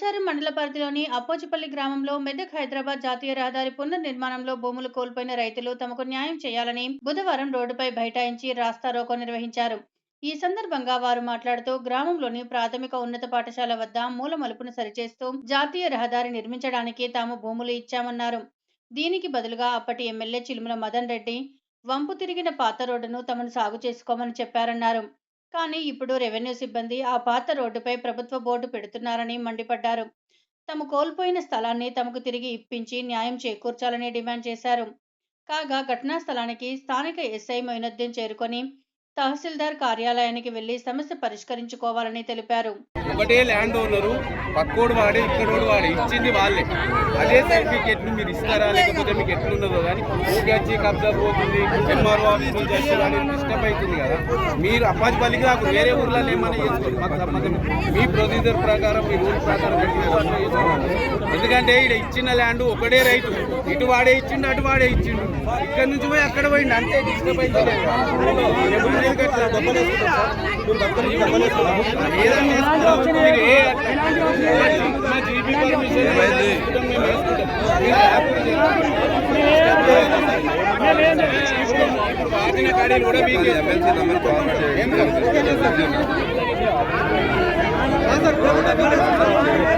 పోచారం మండల పరిధిలోని అప్పోచిపల్లి గ్రామంలో మెదక్ హైదరాబాద్ జాతీయ రహదారి పునర్నిర్మాణంలో భూములు కోల్పోయిన రైతులు తమకు న్యాయం చేయాలని బుధవారం రోడ్డుపై బైఠాయించి రాస్తా రోకో నిర్వహించారు. ఈ సందర్భంగా వారు మాట్లాడుతూ గ్రామంలోని ప్రాథమిక ఉన్నత పాఠశాల వద్ద మూల మలుపును సరిచేస్తూ జాతీయ రహదారి నిర్మించడానికి తాము భూములు ఇచ్చామన్నారు. దీనికి బదులుగా అప్పటి ఎమ్మెల్యే చిలుముల మదన్ రెడ్డి వంపు తిరిగిన పాత రోడ్డును తమను సాగు చేసుకోమని చెప్పారన్నారు. కానీ ఇప్పుడు రెవెన్యూ సిబ్బంది ఆ పాత రోడ్డుపై ప్రభుత్వ బోర్డు పెడుతున్నారని మండిపడ్డారు. తమ కోల్పోయిన స్థలాన్ని తమకు తిరిగి ఇప్పించి న్యాయం చేకూర్చాలని డిమాండ్ చేశారు. కాగా ఘటనా స్థలానికి స్థానిక ఎస్ఐ మొయినుద్దీన్ చేరుకొని తహసీల్దార్ కార్యాలయానికి వెళ్ళి సమస్య పరిష్కరించుకోవాలని తెలిపారు. ఒకటే ల్యాండ్ ఓనరు పక్కోడు వాడే ఇక్కడోడు వాడే ఇచ్చింది వాళ్ళే. అదే సర్టిఫికేట్ని మీరు ఇస్తారా? లేకపోతే మీకు ఎట్లున్నదో కానీ వచ్చి కబ్జా పోతుంది ఎంఆర్ఓ ఆఫీస్ నుంచి చేస్తారని డిస్టర్బ్ అవుతుంది కదా. మీరు అప్పాజిపల్లికి నాకు వేరే ఊర్లలో ఏమైనా చేసుకోండి. మాకు సంబంధం మీ ప్రొసీజర్ ప్రకారం మీ రూల్ ప్రకారం పెట్టిన ఎందుకంటే ఇక్కడ ఇచ్చిన ల్యాండ్ ఒకటే రైతు. ఇటు వాడే ఇచ్చిండు అటు వాడే ఇచ్చిండు. ఇక్కడ నుంచి పోయి అక్కడ పోయిండు అంతే డిస్టర్బ్ కాడీలు కూడా మీకు సార్,